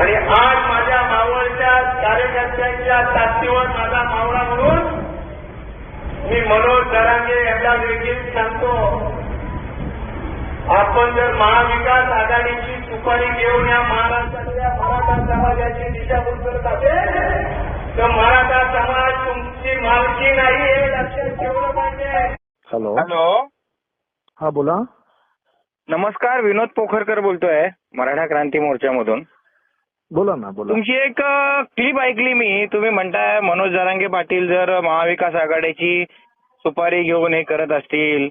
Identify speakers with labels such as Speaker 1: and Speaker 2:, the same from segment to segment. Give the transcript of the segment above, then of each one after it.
Speaker 1: आणि आज माझ्या मावळच्या कार्यकर्त्यांच्या ताकदीवर माझा मावळा म्हणून मी मनोज दरांगे यांना देखील सांगतो आपण जर महाविकास आघाडीची सुपारी घेऊन या महाराष्ट्रातल्या मराठा समाजाची दिशाभूल करत असेल तर मराठा समाज तुमची मालकी नाही हे लक्षात ठेवलं पाहिजे.
Speaker 2: हॅलो.
Speaker 3: हॅलो.
Speaker 2: हा बोला.
Speaker 3: नमस्कार विनोद पोखरकर बोलतोय मराठा क्रांती मोर्चामधून.
Speaker 2: बोला ना बोला.
Speaker 3: तुमची एक क्लिप ऐकली मी. तुम्ही म्हणताय मनोज जरांगे पाटील जर महाविकास आघाडीची सुपारी घेऊन हे करत असतील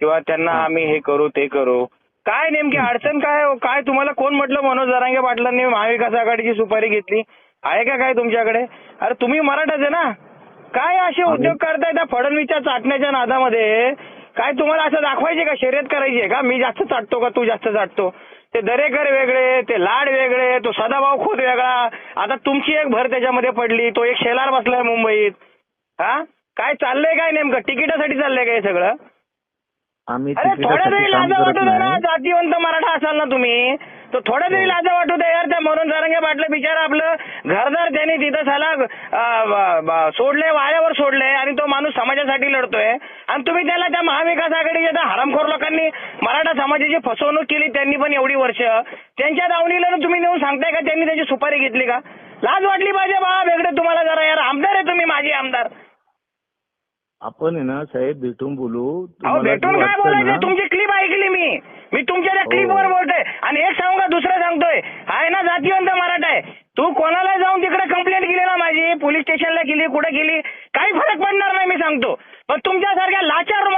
Speaker 3: किंवा त्यांना आम्ही हे करू ते करू. काय नेमकी अडचण काय हो? काय तुम्हाला कोण म्हटलं मनोज जरांगे पाटलांनी महाविकास आघाडीची सुपारी घेतली? आहे का काय तुमच्याकडे? अरे तुम्ही मराठाच आहे ना. काय असे उद्योग करताय त्या फडणवीसच्या चाटण्याच्या नादामध्ये? काय तुम्हाला असं दाखवायचे का? शर्यत करायची आहे का? मी जास्त चाटतो का? तू जास्त चाटतो? ते दरेकर वेगळे ते लाड वेगळे तो सदाभाऊ खोत वेगळा. आता तुमची एक भर त्याच्यामध्ये पडली तो एक शेलार बसलाय मुंबईत. हा? काय चाललंय काय नेमकं? तिकिटासाठी चाललंय काय सगळं?
Speaker 2: आम्ही
Speaker 3: अरे थोडा तरी लाजा वाटू
Speaker 2: नाही.
Speaker 3: जातीवंत मराठा असाल ना तुम्ही. तर थोडा तरी लाजा वाटू दे यार त्या मनोज जारंगे पाटलं बिचारा आपलं घरदार त्यांनी तिथं साला सोडले वाऱ्यावर सोडले आणि तो माणूस समाजासाठी लढतोय. आणि तुम्ही त्याला त्या महाविकास आघाडीच्या त्या हरामखोर लोकांनी मराठा समाजाची फसवणूक केली त्यांनी पण एवढी वर्ष. त्यांच्या दावणीला तुम्ही नेऊन सांगताय का त्यांनी त्याची सुपारी घेतली का? लाज वाटली पाहिजे बा वेगळे तुम्हाला जरा यार. आमदार आहे तुम्ही माझे आमदार.
Speaker 2: आपण आहे ना साहेब भेटून बोलू.
Speaker 3: भेटून काय बोलायचं? तुमची क्लिप ऐकली मी. मी तुमच्या त्या
Speaker 2: हो.
Speaker 3: क्लिपवर बोलतोय आणि एक सांगू का दुसरं सांगतोय आहे ना जातीवंत मराठा आहे. तू कोणाला जाऊन तिकडे कंप्लेंट केली ना माझी पोलीस स्टेशनला गेली कुठे गेली? काही फरक पडणार नाही मी सांगतो. पण तुमच्यासारख्या लाचार